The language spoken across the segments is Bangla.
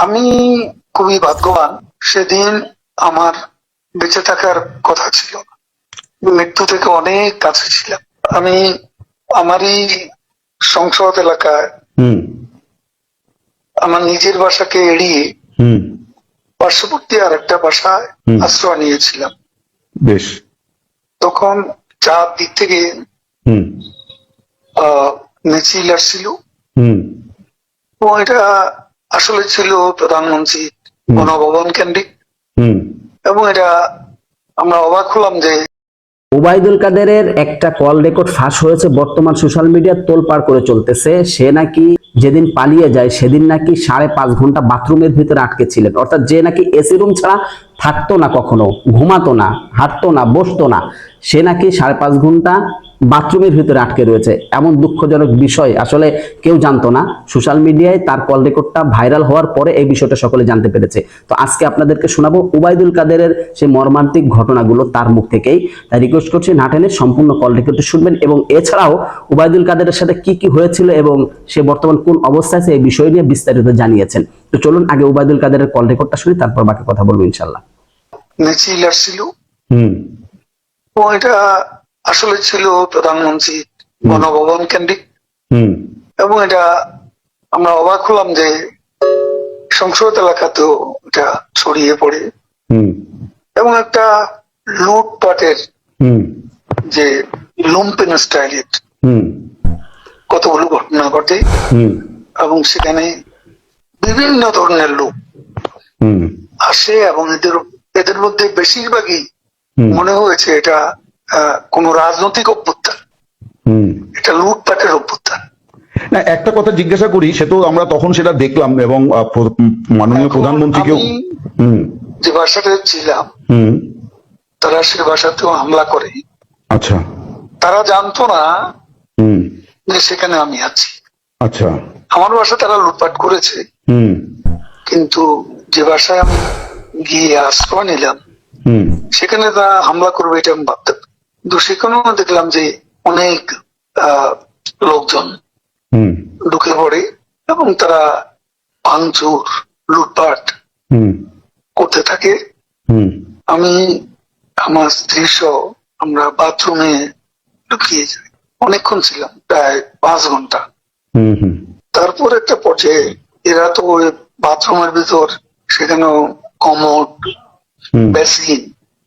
আমি খুবই ভাগ্যবান সেদিন আমার বেঁচে থাকার কথা ছিল। মৃত্যু থেকে অনেক কাছে ছিলাম। আমি আমারই সংসদ এলাকায় আমার নিজের বাসাকে এড়িয়ে পার্শ্ববর্তী আর একটা বাসায় আশ্রয় নিয়েছিলাম। বেশ। তখন চার দিক থেকে মিছিল আসছিল। এটা আসলে ছিল প্রধানমন্ত্রী গণভবন কেন্দ্রিক। এবং এটা আমরা অবাক হলাম যে ওবায়দুল কাদেরের একটা কল রেকর্ড ফাঁস হয়েছে বর্তমান সোশ্যাল মিডিয়া তোলপাড় করে চলতেছে। সে নাকি যেদিন পালিয়ে যায় সেদিন নাকি সাড়ে পাঁচ ঘণ্টা বাথরুমের ভিতরে আটকে ছিলেন। অর্থাৎ যে নাকি এসি রুম ছাড়া থাকতো না কখনো ঘুমাতো না হাঁটতো না বসতো না সে নাকি সাড়ে পাঁচ ঘণ্টা বাথরুমের ভিতরে আটকে রয়েছে। এমন দুঃখজনক বিষয় আসলে কেউ জানতো না। সোশ্যাল মিডিয়ায় তার কল রেকর্ডটা ভাইরাল হওয়ার পরে এই বিষয়টা সকলে জানতে পেরেছে। তো আজকে আপনাদেরকে শোনাবো উবাইদুল কাদেরের সেই মর্মান্তিক ঘটনাগুলো তার মুখ থেকেই। তাই রিকোয়েস্ট করছি নাটেনের সম্পূর্ণ কল রেকর্ডটি শুনবেন এবং এছাড়াও উবাইদুল কাদেরের সাথে কি কি হয়েছিল এবং সে বর্তমান কোন অবস্থায় আছে এই বিষয় নিয়ে বিস্তারিত জানিয়েছেন। তো চলুন আগে উবাইদুল কাদেরের কল রেকর্ডটা শুনি তারপর বাকি কথা বলব ইনশাল্লাহ হুম। এবং এটা আসলে ছিল প্রধানমন্ত্রী গণভবন কেন্দ্রিক। এবং এটা আমরা অবাক হলাম যে সংসদ এলাকাতেও এটা ছড়িয়ে পড়ে। এবং একটা লুটপাটের যে লুম্পেন স্টাইলের কতগুলো ঘটনা ঘটে। এবং সেখানে বিভিন্ন ধরনের লোক আসে এবং এদের এদের মধ্যে বেশিরভাগই মনে হয়েছে এটা কোনো রাজনৈতিক অভ্যুত্থান। হুম। এটা লুটপাটের অভ্যুত্থান। না একটা কথা জিজ্ঞাসা করি সে তো আমরা তখন সেটা দেখলাম এবং মাননীয় এখন প্রধানমন্ত্রীকেও যে বাসাতে ছিলাম হুম। তারা সে বাসাতেও হামলা করে। আচ্ছা। তারা জানতো না হুম। যে সেখানে আমি আছি। আচ্ছা। আমার বাসা তারা লুটপাট করেছে। হুম। কিন্তু যে বাসায় আমি গিয়ে আশ্রয় নিলাম হুম। সেখানে তারা হামলা করবে এটা আমি ভাবতাম কিন্তু সেখানেও দেখলাম যে অনেক লোকজন ঢুকে পড়ে এবং তারা ভাঙচুর লুটপাট করতে থাকে। আমি আমার স্ত্রী সহ আমরা বাথরুমে ঢুকিয়ে যাই। অনেকক্ষণ ছিলাম প্রায় পাঁচ ঘণ্টা। তারপর একটা পর্যায়ে এরা তো ওই বাথরুমের ভিতর সেখানেও কমোড বেসিন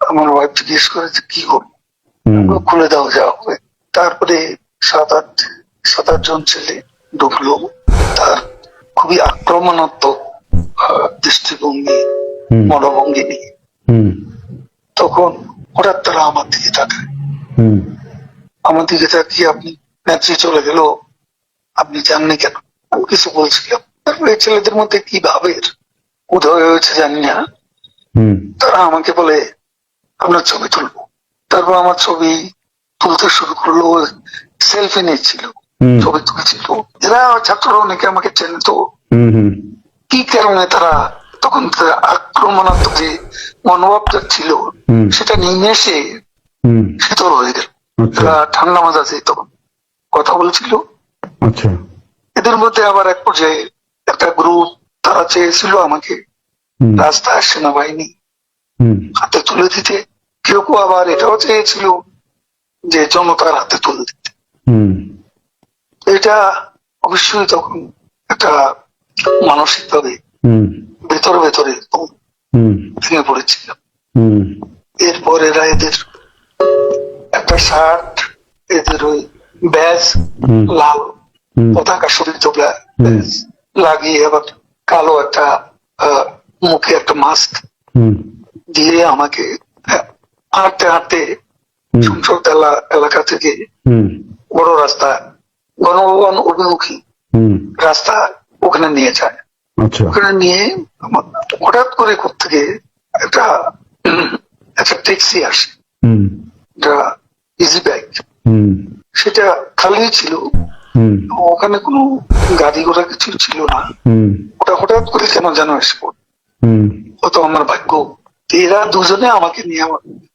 আমার ওয়াইফ জিজ্ঞেস করে যে কি করব খুলে দাও যা হবে। তারপরে সাত আট সাত আট জন ছেলে ঢুকলো। তার খুবই আক্রমণাত্মক দৃষ্টিভঙ্গি মনোভঙ্গি নিয়ে। তখন হঠাৎ তারা আমার দিকে তাকায়। আমার দিকে তাকিয়ে আপনি নেত্রী চলে গেল। আপনি জাননি কেন? আমি কিছু বলছিলাম। তারপরে ছেলেদের মধ্যে কি ভাবের উদয় হয়েছে জানি না। তারা আমাকে বলে আপনার ছবি তুলবো। তারপর আমার ছবি তুলতে শুরু করল সেলফি নিচ্ছিল ছবি তুলছিল। এরা ছাত্র অনেকে আমাকে চেনে তো। কি কারণে তারা তখন আক্রমণাত্মক যে মনোভাবটা ছিল সেটা নিমেষে শীতল হয়ে গেল। আচ্ছা। তারা ঠান্ডা মাজাজে তখন কথা বলছিল। আচ্ছা। এদের মধ্যে আবার এক পর্যায়ে একটা গ্রুপ তারা চেয়েছিল আমাকে রাস্তায় সেনাবাহিনী হুম। হাতে তুলে দিতে। কেউ কেউ আবার এটাও চেয়েছিল যে জনতার হাতে তুলে দিতে। এটা অবশ্যই তখন একটা মানসিক ভাবে ভেতরে ভেতরে ভেঙে পড়েছিলাম। হুম। এরপর এরা এদের একটা শার্ট এদের ওই ব্যাজ লাল পতাকা শোভিত ব্যাজ লাগিয়ে আবার কালো একটা আহ, মুখে একটা মাস্ক দিয়ে আমাকে হাঁটতে হাঁটতে সংসদ এলাকা থেকে বড় রাস্তা গণভবন অভিমুখী রাস্তা ওখানে নিয়ে যায়। আচ্ছা। ওখানে নিয়ে হঠাৎ করে থেকে একটা একটা ট্যাক্সি আসে। ইজি ব্যাগ সেটা খালি ছিল। ওখানে কোনো গাড়ি ঘোড়া কিছু ছিল না। ওটা হঠাৎ করে কেন যেন এসে। হুম। হয়তো আমার ভাগ্য। এরা দুজনে আমাকে নিয়ে আমার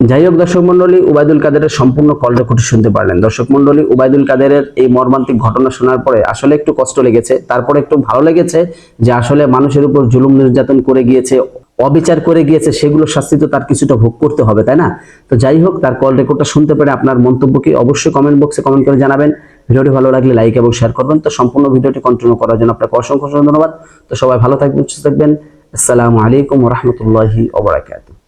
যাই হোক দর্শক মন্ডলী, উবায়দুল কাদেরের সম্পূর্ণ কল রেকর্ড শুনতে পারলেন। দর্শক মন্ডলী, উবায়দুল কাদেরের এই মর্মান্তিক ঘটনা শোনার পরে আসলে একটু কষ্ট লেগেছে, তারপরে একটু ভালো লেগেছে যে আসলে মানুষের উপর জুলুম নির্যাতন করে গিয়েছে, অবিচার করে গিয়েছে, সেগুলো শাস্তি তো তার কিছুটা ভোগ করতে হবে, তাই না? তো যাই হোক, তার কল রেকর্ডটা শুনতে পেরে আপনার মন্তব্য কি অবশ্যই কমেন্ট বক্সে কমেন্ট করে জানাবেন। ভিডিওটি ভালো লাগলে লাইক এবং শেয়ার করবেন। তো সম্পূর্ণ ভিডিওটি কন্টিনিউ করার জন্য আপনাকে অসংখ্য ধন্যবাদ। তো সবাই ভালো থাকবেন, সুস্থ থাকবেন। আসসালামু আলাইকুম রহমতুল্লাহি ওবরাকাতুহ